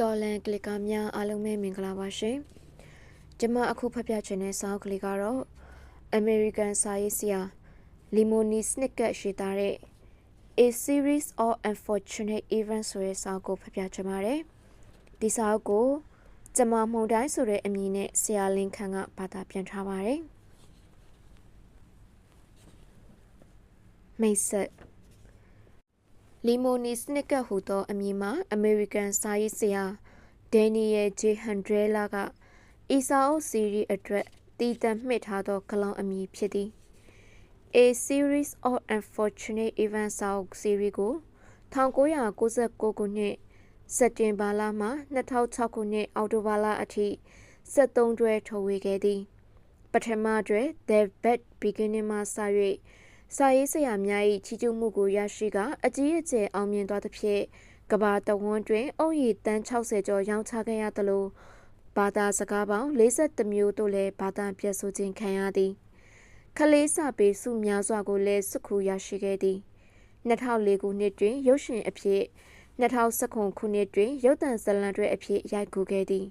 တော်လန်ကလစ်ကာများအားလုံးပဲမင်္ဂလာပါရှင်။ကျွန်မအခုဖတ်ပြချင်တဲ့စာအုပ်ကလေးကတော့ American စာရေးဆရာ Lemony Snicket ရေးသားတဲ့ A Series of Unfortunate Events ဆိုတဲ့စာအုပ်ကိုဖတ်ပြချင်ပါတယ်။ဒီစာအုပ်ကိုကျွန်မမှုန်တိုင်းဆိုတဲ့အမည်နဲ့ဆရာလင်းခန့်ကဘာသာပြန်ထားပါတယ်။မိတ်ဆက် လီမိုနီစနစ်ကဟူသောအမည်မှာအမေရိကန်စာရေးဆရာဒန်နီယယ်ဂျေဟန်ဒရဲလာကအီစာအုပ်စီရီအတွက်တည်တံ့မှတ်ထားသောကလောင်အမည်ဖြစ်သည် A series of unfortunate events စာအုပ်စီရီကို1996ခုနှစ်စက်တင်ဘာလမှ2006ခုနှစ်အောက်တိုဘာလအထိ73တွဲထုတ်ဝေခဲ့သည် ပထမတွဲ The Bad Beginning မှစ၍ စာရေးဆရာများ၏ချီးကျူးမှုကိုရရှိကအကြီးအကျယ်အောင်မြင်သွားသဖြင့်ကဘာတဝန်းတွင်အုပ်ရည်တန်း60ကျော်ရောင်းချခဲ့ရသလိုဘာသာစကားပေါင်း42မျိုးတို့လည်းဘာသာပြည့်စုံခြင်းခံရသည်ခလေးစာပေစုများစွာကိုလည်းစုခုရရှိခဲ့သည်2004ခုနှစ်တွင်ရုပ်ရှင်အဖြစ်2019ခုနှစ်တွင်ရုပ်သံဇာတ်လမ်းတွေအဖြစ်ရိုက်ကူးခဲ့သည်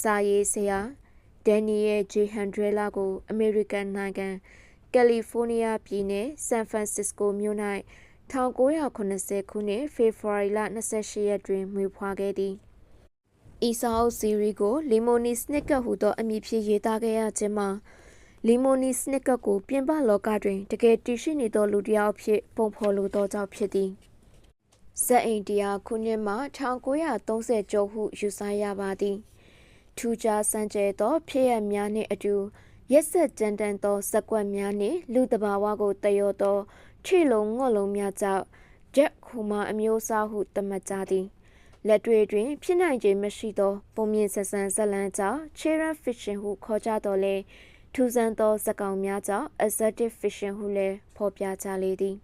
စာရေးဆရာဒန်နီယယ်ဂျေဟန်ဒရဲလာကိုအမေရိကန်နိုင်ငံ ကယ်လီဖိုးနီးယားပြည်နယ်ဆန်ဖရန်စစ္စကိုမြို့၌1980ခုနှစ်ဖေဖော်ဝါရီလ28ရက်တွင်မွေးဖွားခဲ့သည်။ဤစာအုပ်စီရီကိုလီမိုနီစနစ်ကဟူသောအမည်ဖြင့်ရေးသားခဲ့ရခြင်းမှာလီမိုနီစနစ်ကကိုပြင်ပလောကတွင်တကယ်တည်ရှိနေသောလူတစ်ယောက်ဖြစ်ပုံဖော်လိုသောကြောင့်ဖြစ်သည်။ဇက်အိန္ဒိယခုနှစ်မှ1930ကျော်ဟုယူဆရပါသည်။ထူးခြားစံကျဲသောဖြစ်ရများနှင့်အတူ ရက်ဆက်ကြမ်းတမ်းသောစက်ကွက်များနှင့်လူတဘာဝကိုတယောသောခြေလုံးငေါ့လုံးများကြောင့်ဂျက်ခူမာအမျိုးအစားဟုသတ်မှတ်ကြသည်လက်တွေတွင် ဖြစ်နိုင်ခြင်းမရှိသော ပုံမြင်ဆက်ဆန်းဇလန်းကြောင့် Children Fiction ဟုခေါ်ကြတော်လဲထူးဆန်းသောဇာတ်ကောင်များကြောင့် Assertive Fiction ဟုလည်းဖော်ပြကြလေသည်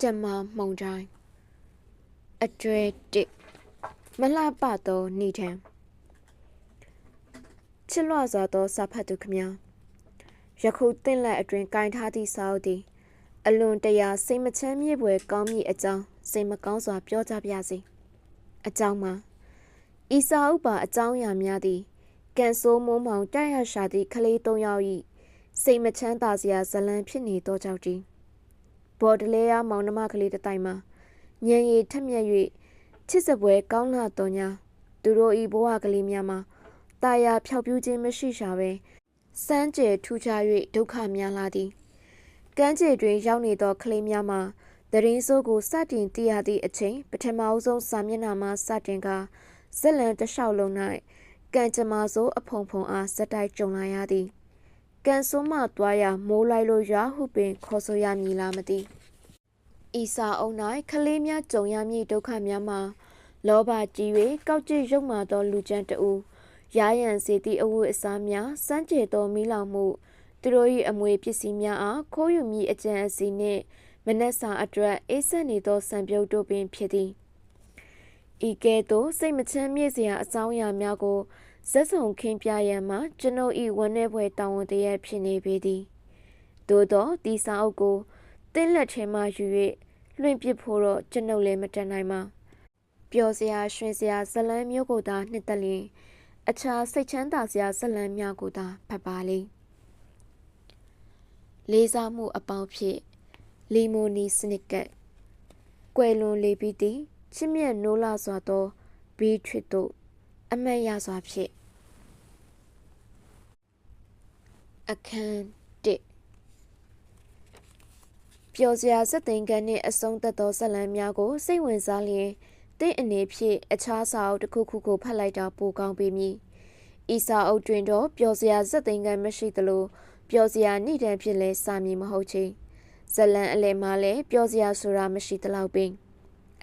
ကျမမှုန်တိုင်းအကျွဲတစ်မလှပသောနေထံ ချစ်လွှစွာသောစာဖတ်သူခမညာယခုတင့်လက်အတွင်ကင်ထားသည့်စာအုပ်သည် အလွန်တရာစိတ်မချမ်းမြေ့ဖွယ်ကောင်းမည်အကြောင်းစိတ်မကောင်းစွာပြောကြပါစေအကြောင်းမှာဤစာအုပ်ပါအကြောင်းအရာများသည်ကန်ဆိုးမိုးမောင်တိုက်ရရှာသည့်ကလေး၃ယောက်၏စိတ်မချမ်းသာစရာဇလံဖြစ်နေသောကြောင့်တည်းဘော်ဒလဲယာမောင်နှမကလေးတစ်တိုင်မှာညံရည်ထက်မြက်၍ချစ်စပွဲကောင်းလာတော်ညာသူတို့ဤဘဝကလေးများမှာ တာယာဖျောက်ပြူးခြင်းမရှိရှာပဲစမ်းကြဲထူးခြား၍ဒုက္ခများလာသည်ကမ်းခြေတွင်ရောက်နေသောကလေးများမှာတရင်စိုးကိုစတင်သိရသည့်အချိန်ပထမအဆုံးစာမျက်နှာမှာစတင်ကဇက်လန်တလျှောက်လုံး၌ကံကြမ္မာစိုးအဖုံဖုံအားဇက်တိုက်ကြုံလာရသည်ကံဆိုးမှသွားရမိုးလိုက်လို့ရွာဟုပင်ခေါ်ဆိုရမည်လားမသိဤစာအုပ်၌ကလေးများကြုံရမည့်ဒုက္ခများမှာလောဘကြီး၍ကောက်ကျစ်ရုံမာသောလူကျန်တဦး ရာရန်စေသည့်အဝတ်အစားများစမ်းကြဲသောမိလောင်မှုသူတို့၏အမွေပစ္စည်းများအားခိုးယူမိအကြံအစီနှင့်မနက်စာအတွက်အေးဆက်နေသောစံပြုတ်တို့ပင်ဖြစ်သည်ဤကဲ့သို့စိတ်မချမ်းမြေ့စရာအကြောင်းအရာများကိုဇက်ဆုံခင်းပြရန်မှာကျွန်ုပ်၏ဝန်내ဘွယ်တာဝန်တရဖြစ်နေပေသည်သို့သောဒီစာအုပ်ကိုတင်းလက်ထဲမှယူ၍လွှင့်ပစ်ဖို့တော့ကျွန်ုပ်လည်းမတတ်နိုင်ပါပျော်စရာရွှင်စရာဇလန်းမျိုးကိုသာနှစ်သက်လျင် အခြားစိတ်ချမ်းသာစရာဇလံများကိုသာဖတ်ပါလေလေးစားမှုအပေါင်းဖြင့်လီမိုနီစနစ်ကတ်ကွယ်လွန်လေပြီးသည်ချစ်မြတ်နိုးလာစွာသောဘီထွစ်တို့အမတ်ရစွာဖြင့်အခန်း1ပျော်စရာစက်သိန်းကန်နှင့်အဆုံးသက်သောဇလံများကိုစိတ်ဝင်စားလျင် တင့်အနေဖြင့်အခြားစာအုပ်တစ်ခုခုကိုဖတ်လိုက်တာပိုကောင်းပေမည်။ဤစာအုပ်တွင်တော့ပျော်စရာဇက်သိန်းကမရှိသလိုပျော်စရာနှိတံဖြစ်လဲစာမည်မဟုတ်ချေ။ဇလန်အလယ်မှာလည်းပျော်စရာဆိုတာမရှိသလောက်ပင်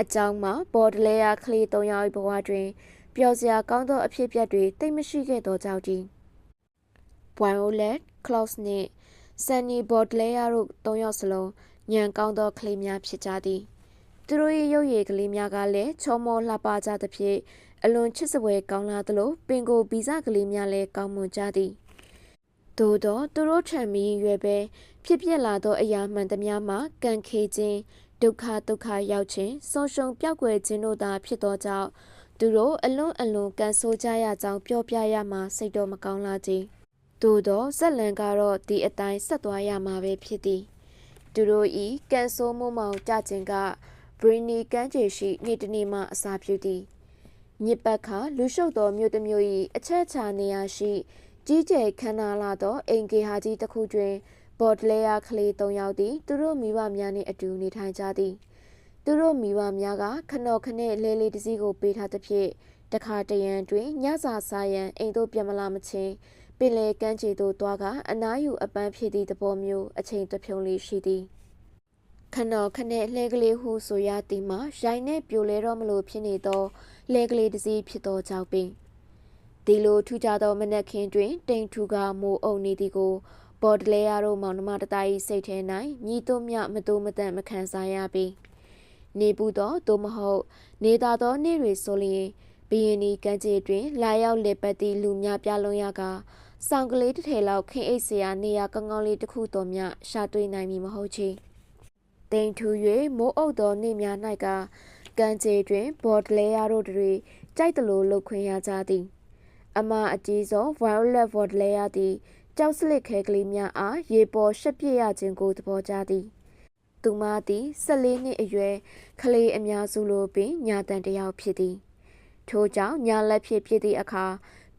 အကြောင်းမှာဘော်ဒလဲယာကလေး၃ယောက်ဘဝတွင်ပျော်စရာကောင်းသောအဖြစ်အပျက်တွေတိတ်မရှိခဲ့သောကြောင့်တည်း။ Violet, Klaus နှင့် Sunny Baudelaire တို့၃ယောက်စလုံးညံကောင်းသောကလေးများဖြစ်ကြသည်။ သူတို့ရဲ့ရုပ်ရည်ကလေးများကလည်းချောမောလှပကြသဖြင့်အလွန်ချစ်စပွဲကောင်းလာသလိုပင်ကိုဗီဇကလေးများလည်းကောင်းမွန်ကြသည်သို့သောသူတို့ထံမီရွယ်ပဲဖြစ်ပျက်လာသောအရာမှန်သမျှမှာကံခေခြင်းဒုက္ခဒုက္ခရောက်ခြင်းဆုံးရှုံးပြောက်ွယ်ခြင်းတို့သာဖြစ်သောကြောင့်သူတို့အလွန်အလွန်ကန်ဆိုးကြရကြောင်းပြောပြရမှာစိတ်တော့မကောင်းလာကြ။သို့သောဇက်လန်ကတော့ဒီအတိုင်းဆက်သွားရမှာပဲဖြစ်သည်။သူတို့ဤကန်ဆိုးမှုမောင်ကြခြင်းက ဘရီနီကမ်းခြေရှိနေ့တစ်နေ့မှအစာပြုသည်။ညစ်ပတ်ခါလူရှုပ်သောမြို့တစ်မြို့၏အချက်ချာနေရာရှိကြီးကျယ်ခမ်းနားလာသောအင်ကေဟာကြီးတစ်ခုတွင်ဘော်ဒလဲယာကလေး၃ယောက်သည်သူတို့မိဘများနှင့်အတူနေထိုင်ကြသည် သူတို့မိဘများကခနော့ခနဲ့လဲလေးတစ်စီးကိုပေးထားသဖြင့်တခါတရံတွင်ညစာစားရန်အိမ်သို့ပြန်မလာမချင်းပင်လေကမ်းခြေသို့သွားကအနားယူအပန်းဖြစ်သည့်သဘောမျိုးအချိန်တဖြုံလေးရှိသည် ခနော့ခနဲ့လှဲကလေးဟုဆိုရသည်မှာရိုင်နဲ့ပြိုလဲတော့မလို့ဖြစ်နေသောလှဲကလေးတစ်စီးဖြစ်သောကြောင့်ပင်ဒီလိုထူကြသောမနက်ခင်းတွင်တိမ်ထူကမိုးအုပ်နေသည်ကိုဘော်ဒလဲယာတို့မောင်နှမတသား၏စိတ်ထဲ၌ညီတို့မြမတိုးမတန့်မခံစားရပေနေပူသောသို့မဟုတ် နေသာသောနေ့တွေဆိုလျင်ဘီရင်နီကမ်းခြေတွင် လာရောက်လေပတ်သည့်လူများပြလုံးရကဆောင်းကလေးတစ်ထည်လောက်ခင်းအိတ်စရာနေရာကောင်းကောင်းလေးတစ်ခုတော်မြရှာတွေ့နိုင်မည်မဟုတ်ချေ တိမ်ထူ၍မိုးအုပ်သောနေ့များ၌ကကမ်းခြေတွင်ဘော်ဒလဲယာတို့တွေကြိုက်သလိုလှုပ်ခွင့်ရကြသည်အမအကြီးဆုံး Violet Baudelaire သည်ကြောက်စလစ်ခဲကလေးများအားရေပေါ်ရှက်ပြစ်ရခြင်းကိုသဘောကျသည်သူမသည်14နှစ်အရွယ်ကလေးအများစုလိုပင်ညာတန်တယောက်ဖြစ်သည်ထို့ကြောင့်ညာလက်ဖြစ်ဖြစ်သည့်အခါ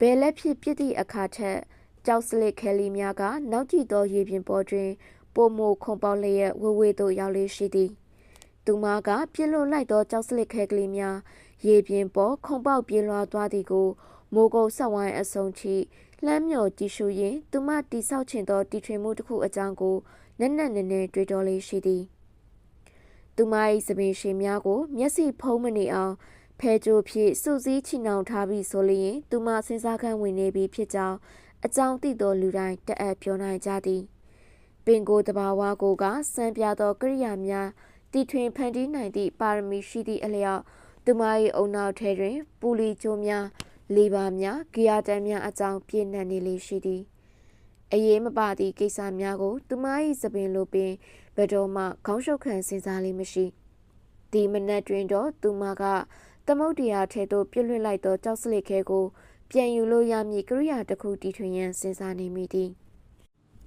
ဘယ်လက်ဖြစ်ဖြစ်သည့်အခါထက်ကြောက်စလစ်ခဲလေးများကနောက်ကြည့်သောရေပြင်ပေါ်တွင် ပုံမိုခုံပေါက်လျက်ဝဝေသို့ရောက်လေရှိသည်သူမကပြစ်လွတ်လိုက်သောကြောက်စလစ်ခဲကလေးများရေပြင်ပေါ်ခုံပေါက်ပြေးလွှားသွားသည်ကိုမိုးကုတ်ဆက်ဝိုင်းအစုံချိလှမ်းမြော်ကြည့်ရှုရင်းသူမတိဆောက်ချင်သောတီထွင်မှုတစ်ခုအကြောင်းကိုနက်နက်နဲနဲတွေးတောလေးရှိသည်သူမ၏သပင်ရှင်များကို မျက်စိဖုံးမနေအောင်ဖဲကြိုးဖြင့်စုစည်းချီနှောင်ထားပြီးဆိုလျင်သူမစဉ်းစားခန်းဝင်နေပြီဖြစ်ကြောင်းအကြောင်းသိသောလူတိုင်းတအပ်ပြောနိုင်ကြသည် ပင်ကိုတဘာဝကိုကစံပြသောကရိယာများတီထွင်ဖန်တီးနိုင်သည့်ပါရမီရှိသည့်အလျောက်သူမ၏အုံနောက်ထဲတွင် ပူလီကျိုးများလေပါများဂီယာတန်များအကြောင်းပြည့်နှံ့နေလေရှိသည်အရေးမပါသည့်ကိစ္စများကို သူမ၏သပင်လိုပင်ဘယ်တော့မှခေါင်းရှုပ်ခံစဉ်းစားလေးမရှိဒီမနက်တွင်တော့သူမကသမုတ်တရားထဲသို့ပြစ်လွှတ်လိုက်သောကြောက်စလစ်ခဲကို ပြန်ယူလို့ရမည့်ကရိယာတစ်ခုတီထွင်ရန်စဉ်းစားနေမိသည်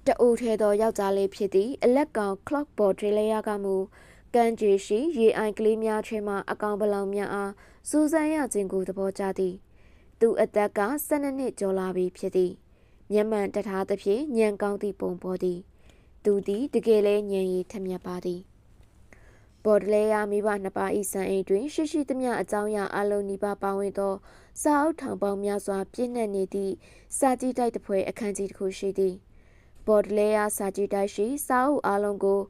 တအူထဲသောယောက်ျားလေးဖြစ်သည့်အလက်ကောင် clock board ဒရလေယာကမူကမ်းခြေရှိရေအိုင်ကလေးများထဲမှအကောင်ပလောင်များအားစူးစမ်းရခြင်းကိုသဘောကျသည်။သူအသက်က12နှစ်ကျော်လာပြီဖြစ်သည်မျက်မှန်တထားသဖြင့်ညံကောင်းသည့်ပုံပေါ်သည်သူသည်တကယ်လဲညံရည်ထမြက်ပါသည်ဘော်ဒလဲယာမိဘနှစ်ပါးဤစံအိမ်တွင် ရှိရှိသမျှအကြောင်းအရာအလုံးနီးပါးပါဝင်သောစာအုပ်ထောင်ပေါင်းများစွာပြည့်နှက်နေသည့်စာကြည့်တိုက်တစ်ဖွဲအခန်းကြီးတစ်ခုရှိသည် ဘော်ဒလဲယာစာကြည့်တိုက်ရှိစာအုပ်အလုံးကို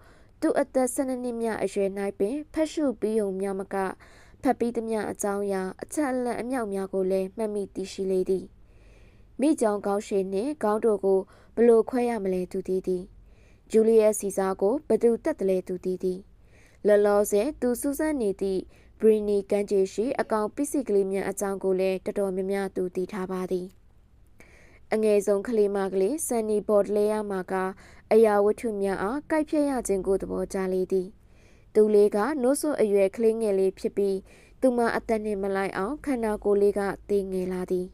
သူအသက်12နှစ်မြအရွယ်၌ပင်ဖတ်ရှုပြီးုံများမကဖတ်ပြီးသမျှအကြောင်းအရာအချက်အလက်အမြောက်များကိုလည်းမှတ်မိသိရှိလေသည်မိကြောင်ကောင်းရှိနှင့်ခေါင်းတို့ကိုဘလို့ခွဲရမလဲသူသိသည်ဂျူလီယက်စီစာကိုဘသူတက်တယ်လဲသူသိသည်လော်လော်ဆယ်သူစူးစမ်းနေသည့်ဘရီနီကန်ဂျီရှိအကောင်ပစ္စည်းကလေးများအကြောင်းကိုလည်းတော်တော်များများသူသိထားပါသည် အငယ်ဆုံးကလေးမကလေးဆန်နီဘော်ဒလေယာမှာကအရာဝတ္ထုများအားကိုက်ဖြတ်ရခြင်းကိုသဘောကျလေသည်သူလေးကနို့ဆိုအရွယ်ကလေးငယ်လေးဖြစ်ပြီးသူမအသက်နှင့်မလိုက်အောင်ခန္ဓာကိုယ်လေးကသေးငယ်လာသည်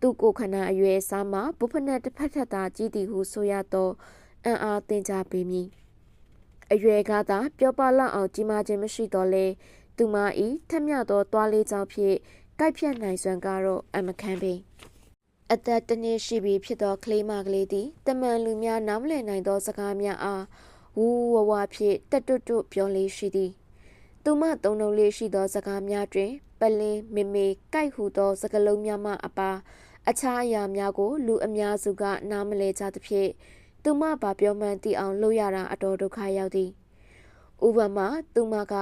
သူကိုခန္ဓာအရွယ်စားမှဘုဖနက်တစ်ဖက်ထက်သာကြီးသည်ဟုဆိုရသောအံ့အားသင်ကြားပေမည်အရွယ်ကသာပြောပလောက်အောင်ကြီးမားခြင်းမရှိတော့လဲသူမဤထက်မြသောသွားလေးကြောင့်ဖြင့်ကိုက်ဖြတ်နိုင်စွမ်းကတော့အမခံပေ အသက်တနည်းရှိပြီဖြစ်သောကလေးမကလေးသည်တမန်လူများနားမလည်နိုင်သောစကားများအားဝူဝဝဖြင့်တက်တွတ်တွတ်ပြောလေးရှိသည်သူမသုံးလုံးလေးရှိသောစကားများတွင် ပလင်းမေမေကြိုက်ဟုသောစကားလုံးများမှအပါအခြားအရာများကို လူအများစုက နားမလည်ကြသဖြင့်သူမဘာပြောမှန်းသိအောင်လုပ်ရတာအတော်ဒုက္ခရောက်သည်ဥပမာသူမက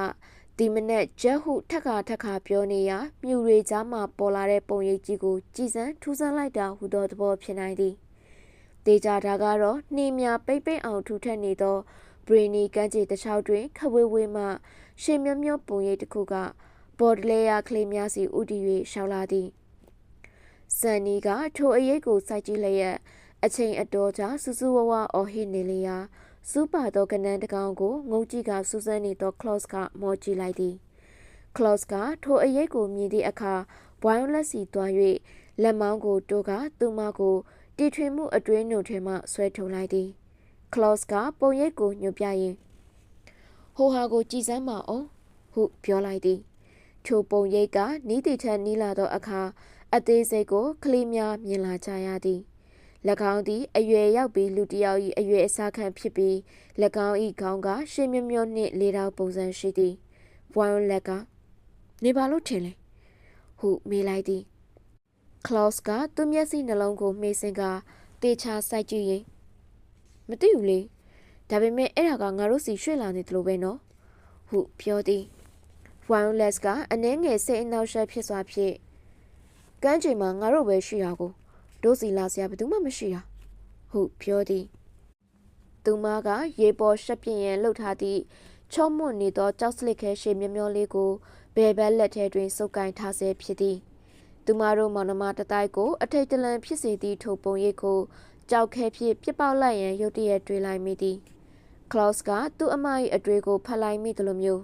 ဒီမနေ့ဂျက်ဟုထက်ခါထက်ခါပြောနေရာမြူတွေကြားမှပေါ်လာတဲ့ပုံရိပ်ကြီးကိုကြည်စမ်းထူးဆန်းလိုက်တာဟူသောသဘောဖြစ်နိုင်သည်တေချာတာကတော့နှင်းများပိတ်ပိတ်အောင်ထူထပ်နေသောဘရီနီကမ်းခြေတစ်ချောက်တွင်ခဝေးဝေးမှရှေမျောမျောပုံရိပ်တစ်ခုကဘော်ဒလေယာကလေးများစီဥတီ၍ရှောက်လာသည်ဆန်နီကထိုအရေးကိုစိုက်ကြည့်လျက်အချိန်အတော်ကြာစူးစူးဝဝအော်ဟစ်နေလျာ စူးပါသောကနန်းတကောင်ကိုငုံကြည့်ကစူးစမ်းနေသော Claus ကမော်ကြည့်လိုက်သည် Claus ကထိုအရေးကိုမြင်သည့်အခါဘွိုင်းလက်စီသွား၍လက်မောင်းကိုတိုးကသူမကိုတီထွင်မှုအတွင်းနှုတ်ထဲမှဆွဲထုတ်လိုက်သည် Claus ကပုံရိပ်ကိုညွှန်ပြရင်းဟိုဟာကိုကြည်စမ်းပါအောင်ဟုပြောလိုက်သည်ထိုပုံရိပ်ကနီးတီထက်နီးလာသောအခါအသေးစိတ်ကိုကလေးများမြင်လာကြရသည်၎ င်းသည်အရွယ်ရောက်ပြီးလူတစ်ယောက်၏အရွယ်အစားခံဖြစ်ပြီး၎င်း၏ခေါင်းကရှင်းမြမြနှင့်လေးတောင်ပုံစံရှိသည်ဝိုင်လက်ကနေပါလို့ထင်လဲဟုမေးလိုက်သည်ကလော့စ်ကသူ့မျက်စိနှလုံးကိုမှေးစင်ကတေချာစိုက်ကြည့်ရင်မသိဘူးလေဒါပေမဲ့အဲ့ဒါကငါတို့စီရွှေ့လာနေတယ်လို့ပဲနော်ဟုပြောသည်ဝိုင်လက်စ်ကအနှဲငယ်စိတ်အနှောက်အယှက်ဖြစ်စွာဖြင့်ကမ်းခြေမှာငါတို့ပဲရှိရကို ဒိုးစီလာစရာဘယ်သူမှမရှိတာဟုပြောသည်သူမကရေပေါ်ရှက်ပြင်းရန်လှုပ်ထားသည့်ချုံမွနေသောကြောက်စလစ်ခဲရှေမျောမျောလေးကိုဘယ်ဘက်လက်ထဲတွင်စုပ်ကိုင်ထားဆဲဖြစ်သည်သူမတို့မောင်နှမတတိုက်ကိုအထိတ်တလန့်ဖြစ်စေသည့်ထိုပုံရိပ်ကိုကြောက်ခဲဖြင့်ပြစ်ပေါက်လိုက်ရန်ရုတ်တရက်တွေးလိုက်မိသည်ကလော့စ်ကသူ့အမ၏အတွေ့ကိုဖတ်လိုက်မိသလိုမျိုး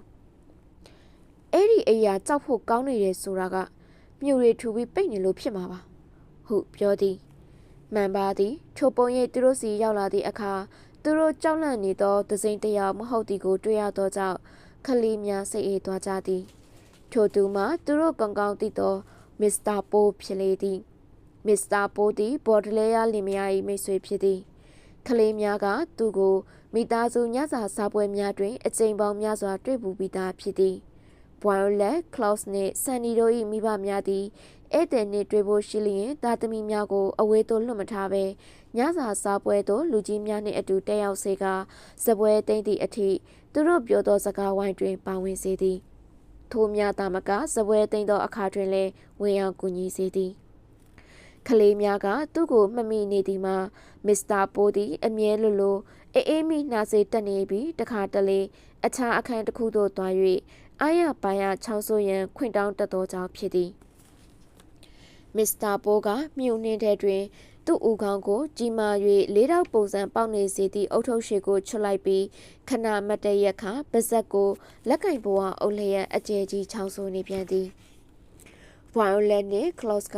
အဲ့ဒီအိယာကြောက်ဖို့ကောင်းနေတယ်ဆိုတာကမြို့တွေထူပြီးပိတ်နေလို့ဖြစ်မှာပါ ဟုပြောသည်မှန်ပါသည်ထိုပုံရိပ်သူတို့စီရောက်လာသည့်အခါသူတို့ကြောက်လန့်နေသောသစိမ့်တယောက်မဟုတ်သည်ကိုတွေ့ရသောကြောင့်ခလီများစိတ်အေးသွားကြသည်ထိုသူမှသူတို့ကောင်းကောင်းသိသောမစ္စတာပိုးဖြစ်လေသည်မစ္စတာပိုးသည်ဘော်ဒလေယာလင်မယား၏မိတ်ဆွေဖြစ်သည်ကလေးများကသူကိုမိသားစုညစာစားပွဲများတွင်အကြိမ်ပေါင်းများစွာတွေ့ပူပြီးသားဖြစ်သည်ဘွိုင်လက်ကလော့စ်နှင့်ဆန်နီတို့၏မိဘများသည် ဧည့်သည်နှင့်တွေ့ဖို့ရှိလျင်သားသမီးများကိုအဝေးသို့လွှတ်မထားဘဲညစာစားပွဲသို့လူကြီးများနှင့်အတူတက်ရောက်စေကစပွဲသိမ့်သည့်အထိသူတို့ပြောသောစကားဝိုင်းတွင်ပါဝင်စေသည်ထိုများသာမကစပွဲသိမ့်သောအခါတွင်လည်းဝင်ရောက်ကူညီစေသည်ကလေးများကသူ့ကိုမှတ်မိနေသည်မှာမစ္စတာပိုးသည်အမြဲလိုလိုအေးအေးမိနှာစေတက်နေပြီးတခါတလေအခြားအခန်းတစ်ခုသို့သွား၍အာရပါရချောင်းဆိုးရန်ခွင့်တောင်းတတ်သောကြောင့်ဖြစ်သည် မစ္စတာပိုးကမြူနှင်းတဲ့တွင် သူ့ဦးခေါင်းကိုကြီးမာ၍လေးတောက်ပုံစံပေါက်နေစေသည့်အုတ်ထုပ်ရှည်ကိုချွတ်လိုက်ပြီးခဏမတ်တရက်ခါပါဇက်ကိုလက်ကင်ဘဝအုပ်လျက်အကျယ်ကြီးချောင်းဆိုးနေပြန်သည်ဗိုင်ယိုလက်နှင့်ကလော့စ်က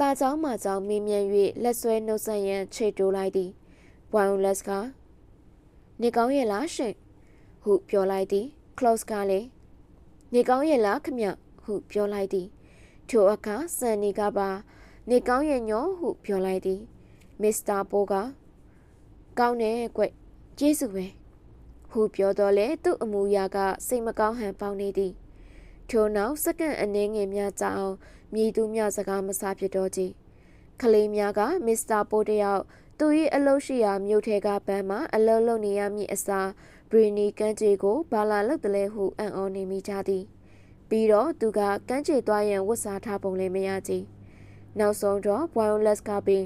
တာချောင်းမှချောင်းမင်းမြန်၍လက်ဆွဲနှုတ်ဆက်ရန်ချိတ်တိုးလိုက်သည်ဗိုင်ယိုလက်ကနေကောင်းရဲ့လားရှင်ဟုပြောလိုက်သည်ကလော့စ်ကလည်းနေကောင်းရဲ့လားခမဟုပြောလိုက်သည် ထိုအခါစန်နီကပါ နေကောင်းရဲ့ညောဟုပြောလိုက်သည်မစ္စတာပိုကကောင်းတယ်ကွကျေးဇူးပဲဟုပြောတော့လေသူ့အမူအရာကစိတ်မကောင်းဟန်ပေါင်းနေသည်ထို့နောက်စက္ကန့်အနည်းငယ်များကြာအောင်မြည်သူများစကားမစားဖြစ်တော့ကြည်ကလေးများကမစ္စတာပိုတယောက်သူ၏အလုပ်ရှိရာမြို့ထဲကဘန်းမှာအလုပ်လုပ်နေရမည့်အစားဘရီနီကန်းချေကိုဘာလာလုပ်တယ်လဲဟုအံ့ဩနေမိကြသည် ပြီးတော့သူကကန်းချေသွားရန်ဝတ်စားထားပုံလည်းမရကြည်နောက်ဆုံးတော့ဝိုင်လက်စ်ကပင်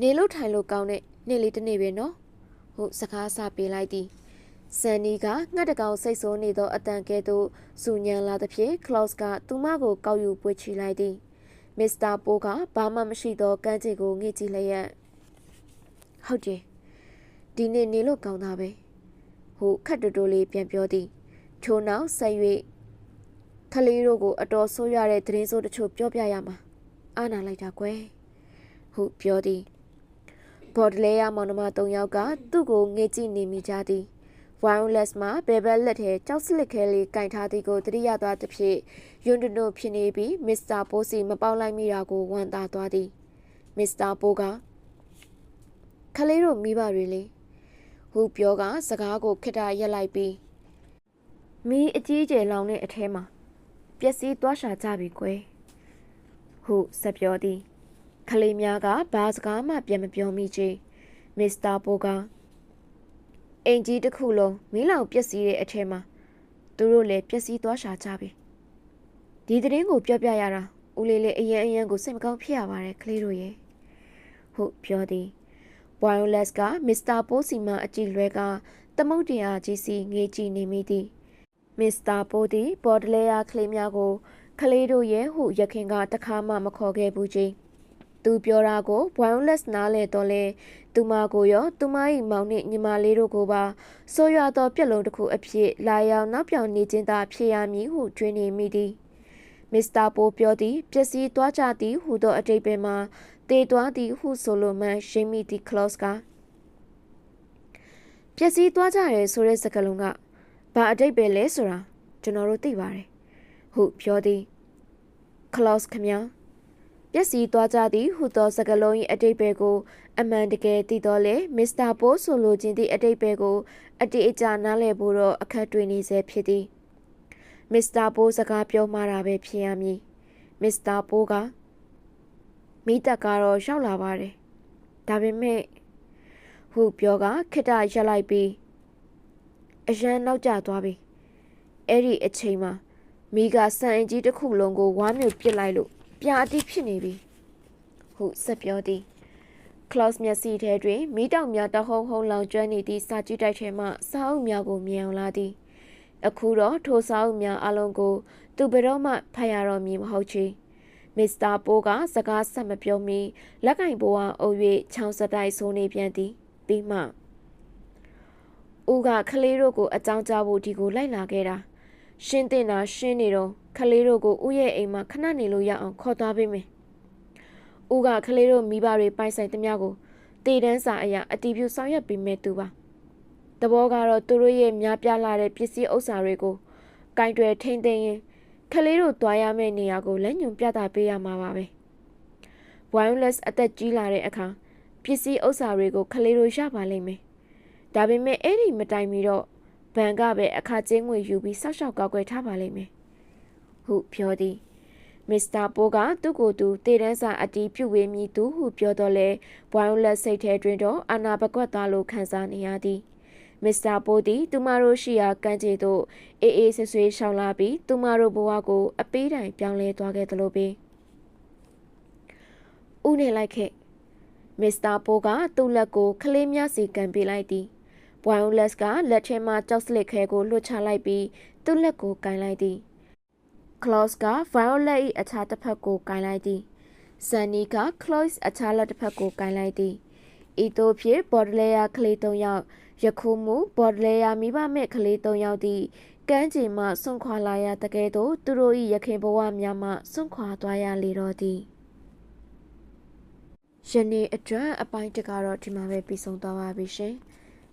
နေလို့ထိုင်လို့ကောင်းတဲ့နေ့လေးတစ်နေ့ပဲနော်ဟုစကားဆပေးလိုက်သည်ဆန်နီကငှက်တကောင်စိတ်ဆိုးနေသောအတန်ကဲ့သို့စူညံလာသဖြင့်ကလော့စ်ကသူမကိုကောက်ယူပွေချီလိုက်သည်မစ္စတာပိုးကဘာမှမရှိသောကန်းချေကိုငှက်ကြည့်လျက်ဟုတ်တယ်ဒီနေ့နေလို့ကောင်းတာပဲဟုခက်တူတူလေးပြန်ပြောသည်ထို့နောက်ဆက်၍ ခလေးတို့ကိုအတော်ဆိုးရတဲ့သတင်းဆိုးတချို့ပြောပြရမှာအာနာလိုက်တာကွယ်ဟုပြောသည်ဘော်ဒလေယာမောင်နှမ၃ယောက်ကသူ့ကိုငေ့ကြည့်နေမိကြသည်ဝိုင်လက်စ်မှာဘယ်ဘက်လက်ထဲကြောက်စလစ်ခဲလေးကင်ထားသည်ကိုတတိယသွားသဖြင့်ယွန်းတနိုဖြစ်နေပြီးမစ္စတာပိုးစီမပေါက်လိုက်မိတာကိုဝန်တာသွားသည်မစ္စတာပိုးကခလေးတို့မိဘတွေလေဟုပြောကစကားကိုခਿੱတရက်လိုက်ပြီးမီးအကြီးကျယ်လောင်တဲ့အထဲမှာ ပျက်စီးသွားရှာကြပြီကွယ်ဟုဆက်ပြောသည်ကလေးများကဘာစကားမှပြန်မပြောမိချေမစ္စတာပိုကအင်ကြီးတစ်ခုလုံးမီးလောင်ပျက်စီးတဲ့အထဲမှာသူတို့လည်းပျက်စီးသွားရှာကြပြီဒီသတင်းကိုပြောပြရတာဦးလေးလေးအရင်အရင်ကိုစိတ်မကောင်းဖြစ်ရပါတယ်ကလေးတို့ရဲ့ဟုတ်ပြောသည်ဝိုင်ယိုလက်စ်ကမစ္စတာပိုးစီမအကြည့်လွဲကသမုတ်တရားကြီးစီငေးကြည့်နေမိသည် မစ္စတာပိုးသည်ဘော်ဒလေယာကလေးများကိုကလေးတို့ရဲ့ဟုရခင်ကတခါမှမခေါ်ခဲ့ဘူးချင်းသူပြောတာကို wireless နားလဲတော့လဲသူမကိုရောသူမ၏မောင်နှင့်ညီမလေးတို့ကိုပါဆိုးရွားသောပြက်လုံးတစ်ခုအဖြစ်လာရောက်နောက်ပြောင်နေခြင်းသာဖြစ်ရမည်ဟုတွင်နေမိသည်မစ္စတာပိုပြောသည်ပျက်စီးသွားကြသည်ဟူသောအတိတ်ပဲမှာတေသွားသည်ဟုဆိုလိုမှရှိမိသည် close ကပျက်စီးသွားကြရဲဆိုတဲ့စကားလုံးက ဘာအတိတ်ပဲလဲဆိုတာကျွန်တော်တို့သိပါတယ်ဟုပြောသည် close ခမညာပျက်စီးသွားကြသည်ဟုသောစကားလုံး၏အတိတ်ပဲကို အမှန်တကယ်သိတော့လေမစ္စတာပိုးဆိုလိုခြင်းသည့်အတိတ်ပဲကိုအတိအကျနားလည်ဖို့တော့အခက်တွေ့နေစေဖြစ်သည်မစ္စတာပိုးစကားပြောမှတာပဲဖြစ်ရမည်မစ္စတာပိုးကမိတက်ကတော့ရောက်လာပါတယ်ဒါပေမဲ့ဟုပြောကခစ်တရက်လိုက်ပြီး အရန်နောက်ကျသွားပြီအဲ့ဒီအချိန်မှာမိကစံအင်ကြီးတစ်ခုလုံးကိုဝါမျိုးပစ်လိုက်လို့ပြာအတိဖြစ်နေပြီဟုဆက်ပြောသည် Klaus မျက်စိထဲတွင်မိတောင်များတဟုံဟုံလောင်ကျွမ်းနေသည့်စာကြည့်တိုက်ထဲမှစာအုပ်များကိုမြင်အောင်လာသည်အခုတော့ထိုစာအုပ်များအလုံးကို သူဘယ်တော့မှဖတ်ရတော့မည်မဟုတ်ချေမစ္စတာပိုးကစကားဆက်မပြောမီလက်ကင်ဘိုးအားအုပ်၍ချောင်းစတိုက်ဆိုးနေပြန်သည်ပြီးမှ ဦးကခလေးတို့ကိုအကြောင်းကြားဖို့ဒီကိုလိုက်လာခဲ့တာရှင်းတင်တာရှင်းနေတော့ခလေးတို့ကိုဦးရဲ့အိမ်မှာခဏနေလို့ရအောင်ခေါ်သွားပေးမယ်။ဦးကခလေးတို့မိဘတွေပိုင်ဆိုင်သမျှကိုတည်တန်းစာအရာအတီးပြုဆောင်ရွက်ပေးမယ်သူပါ။တဘောကတော့သူတို့ရဲ့များပြားလာတဲ့ပစ္စည်းဥစ္စာတွေကိုကင်တွယ်ထိမ့်သိမ်းရင်ခလေးတို့သွားရမယ့်နေရာကိုလက်ညွန်ပြသပေးရမှာပါပဲ။ wireless အသက်ကြီးလာတဲ့အခါပစ္စည်းဥစ္စာတွေကိုခလေးတို့ရပါလိမ့်မယ်။ ဒါပေမဲ့အဲ့ဒီမတိုင်မီတော့ဘဏ်ကပဲအခကျင်းငွေယူပြီးစောက်ရှောက်ကောက်ွယ်ထားပါလိမ့်မယ်။ဟုပြောသည်မစ္စတာပိုးကသူ့ကိုယ်သူတည်တန်းစာအတီးပြုတ်ဝေးမိသူဟုပြောတော့လဲဘွိုင်းလက်စိတ်ထဲတွင်တော့အာနာပကွက်သားလိုခံစားနေရသည်မစ္စတာပိုးသည်သူမတို့ရှိရာကမ်းခြေသို့အေးအေးဆွဆွေးရှောင်လာပြီးသူမတို့ဘဝကိုအပေးတိုင်ပြောင်းလဲသွားခဲ့သလိုပင်ဦးနေလိုက်ခဲ့မစ္စတာပိုးကသူ့လက်ကိုခလေးများစီကန်ပေးလိုက်သည် ဘွိုင်းလက်ကလက်ထဲမှကြောက်စလစ်ခဲကိုလွှတ်ချလိုက်ပြီးသူ့လက်ကိုကင်လိုက်သည် Klaus က Violet ၏အခြားတစ်ဖက်ကိုကင်လိုက်သည် Sunny က Chloe အခြားလက်တစ်ဖက်ကိုကင်လိုက်သည်ဤသို့ဖြင့် Baudelaire ကလေး၃ယောက်ယခုမူ Baudelaire မိဘမဲ့ကလေး၃ယောက်သည်ကမ်းခြေမှဆွန့်ခွာလာရတကယ်တော့သူတို့၏ရခင်ဘဝများမှဆွန့်ခွာသွားရလေတော့သည်ယနေ့အတွက်အပိုင်းတကတော့ဒီမှာပဲပြီးဆုံးသွားပါပြီရှင်။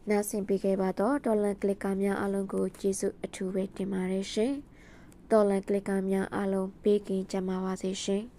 နားဆင်ပေးခဲ့ပါတော့ဒေါ်လန်ကလစ်ကာများအားလုံးကိုကျေးဇူးအထူးပဲတင်ပါတယ်ရှင်။ဒေါ်လန်ကလစ်ကာများအားလုံးပေးကင်ကြပါပါစေရှင်။